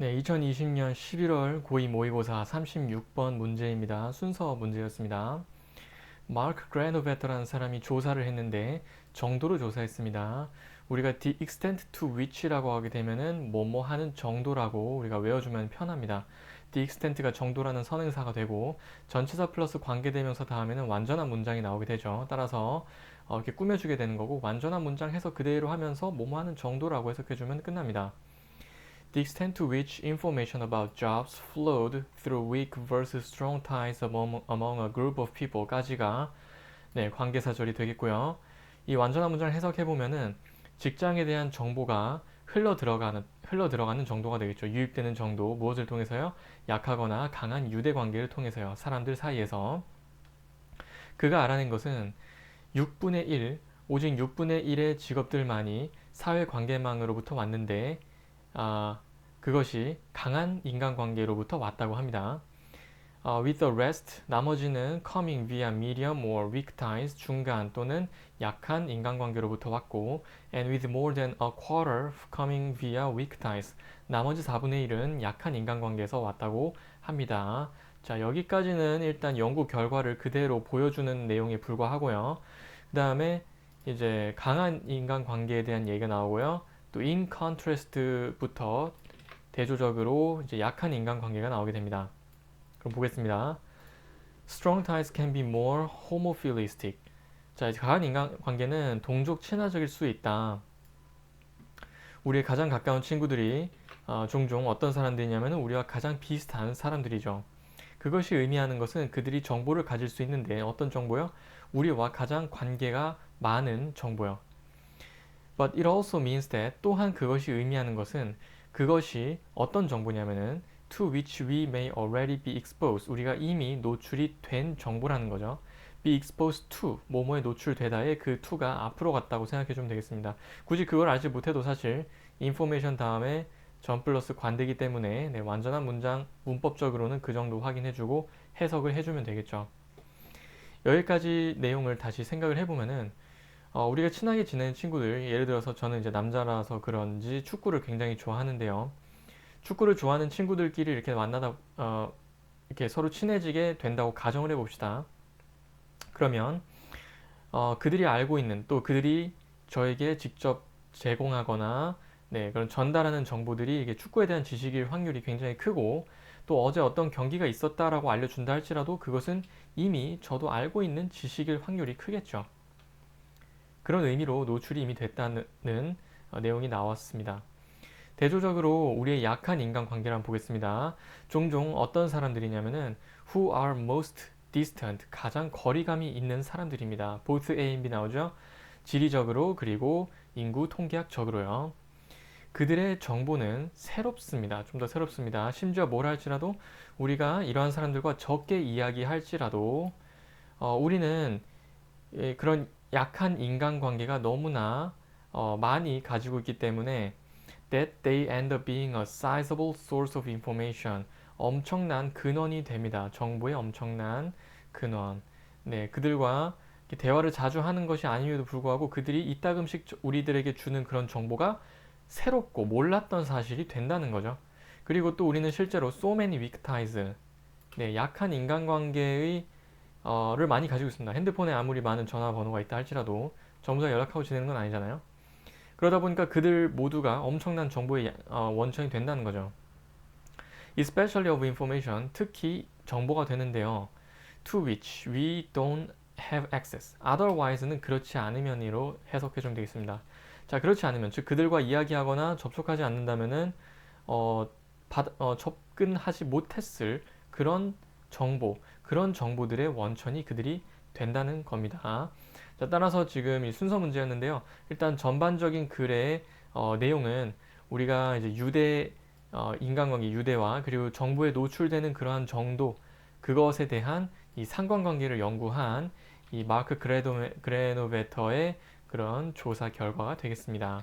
네, 2020년 11월 고2 모의고사 36번 문제입니다. 순서 문제였습니다. 마크 그레노베터라는 사람이 조사를 했는데 정도로 조사했습니다. 우리가 the extent to which라고 하게 되면은 뭐뭐 하는 정도라고 우리가 외워주면 편합니다. the extent가 정도라는 선행사가 되고 전치사 플러스 관계대명사 다음에는 완전한 문장이 나오게 되죠. 따라서 어, 이렇게 꾸며주게 되는 거고 완전한 문장 해석 그대로 하면서 뭐뭐 하는 정도라고 해석해주면 끝납니다. The extent to which information about jobs flowed through weak versus strong ties among, among a group of people까지가 네, 관계사절이 되겠고요. 이 완전한 문장을 해석해 보면은 직장에 대한 정보가 흘러 들어가는 흘러 들어가는 정도가 되겠죠. 유입되는 정도 무엇을 통해서요? 약하거나 강한 유대 관계를 통해서요. 사람들 사이에서 그가 알아낸 것은 6분의 1 오직 6분의 1의 직업들만이 사회 관계망으로부터 왔는데 아, 그것이 강한 인간관계로부터 왔다고 합니다. 어, with the rest, 나머지는 coming via medium or weak ties, 중간 또는 약한 인간관계로부터 왔고 and with more than a quarter coming via weak ties, 나머지 4분의 1은 약한 인간관계에서 왔다고 합니다. 자, 여기까지는 일단 연구 결과를 그대로 보여주는 내용에 불과하고요. 그 다음에 이제 강한 인간관계에 대한 얘기가 나오고요. 또 in contrast부터 대조적으로 이제 약한 인간관계가 나오게 됩니다. 그럼 보겠습니다. Strong ties can be more homophilistic. 자, 강한 인간관계는 동족 친화적일 수 있다. 우리의 가장 가까운 친구들이 어, 종종 어떤 사람들이냐면 우리와 가장 비슷한 사람들이죠. 그것이 의미하는 것은 그들이 정보를 가질 수 있는데 어떤 정보요? 우리와 가장 관계가 많은 정보요. But it also means that 또한 그것이 의미하는 것은 그것이 어떤 정보냐면은 to which we may already be exposed 우리가 이미 노출이 된 정보라는 거죠. be exposed to 뭐뭐에 노출되다의 그 to가 앞으로 갔다고 생각해 주면 되겠습니다. 굳이 그걸 알지 못해도 사실 information 다음에 전 플러스 관대기 때문에 네, 완전한 문장 문법적으로는 그 정도 확인해 주고 해석을 해 주면 되겠죠. 여기까지 내용을 다시 생각을 해보면은 어, 우리가 친하게 지내는 친구들, 예를 들어서 저는 이제 남자라서 그런지 축구를 굉장히 좋아하는데요. 축구를 좋아하는 친구들끼리 이렇게 만나다, 어, 이렇게 서로 친해지게 된다고 가정을 해봅시다. 그러면, 어, 그들이 알고 있는, 또 그들이 저에게 직접 제공하거나, 네, 그런 전달하는 정보들이 이게 축구에 대한 지식일 확률이 굉장히 크고, 또 어제 어떤 경기가 있었다라고 알려준다 할지라도 그것은 이미 저도 알고 있는 지식일 확률이 크겠죠. 그런 의미로 노출이 이미 됐다는 어, 내용이 나왔습니다. 대조적으로 우리의 약한 인간관계를 한번 보겠습니다. 종종 어떤 사람들이냐면은 who are most distant 가장 거리감이 있는 사람들입니다. both A and B 나오죠. 지리적으로 그리고 인구 통계학적으로요. 그들의 정보는 새롭습니다. 좀 더 새롭습니다. 심지어 뭘 할지라도 우리가 이러한 사람들과 적게 이야기할지라도 어, 우리는 예, 그런 약한 인간관계가 너무나 어, 많이 가지고 있기 때문에 that they end up being a sizable source of information 엄청난 근원이 됩니다. 정보의 엄청난 근원. 네, 그들과 대화를 자주 하는 것이 아님에도 불구하고 그들이 이따금씩 우리들에게 주는 그런 정보가 새롭고 몰랐던 사실이 된다는 거죠. 그리고 또 우리는 실제로 so many weak ties, 네, 약한 인간관계의 어, 를 많이 가지고 있습니다. 핸드폰에 아무리 많은 전화번호가 있다 할지라도 전부 다 연락하고 지내는 건 아니잖아요. 그러다 보니까 그들 모두가 엄청난 정보의 어, 원천이 된다는 거죠. especially of information, 특히 정보가 되는데요. to which we don't have access. otherwise는 그렇지 않으면이로 해석해 주면 되겠습니다. 자, 그렇지 않으면, 즉 그들과 이야기하거나 접촉하지 않는다면은 어, 받, 어, 접근하지 못했을 그런 정보, 그런 정보들의 원천이 그들이 된다는 겁니다. 자, 따라서 지금 이 순서 문제였는데요. 일단 전반적인 글의 어, 내용은 우리가 이제 유대 어, 인간관계 유대와 그리고 정보에 노출되는 그러한 정도 그것에 대한 이 상관관계를 연구한 이 마크 그레노베터의 그런 조사 결과가 되겠습니다.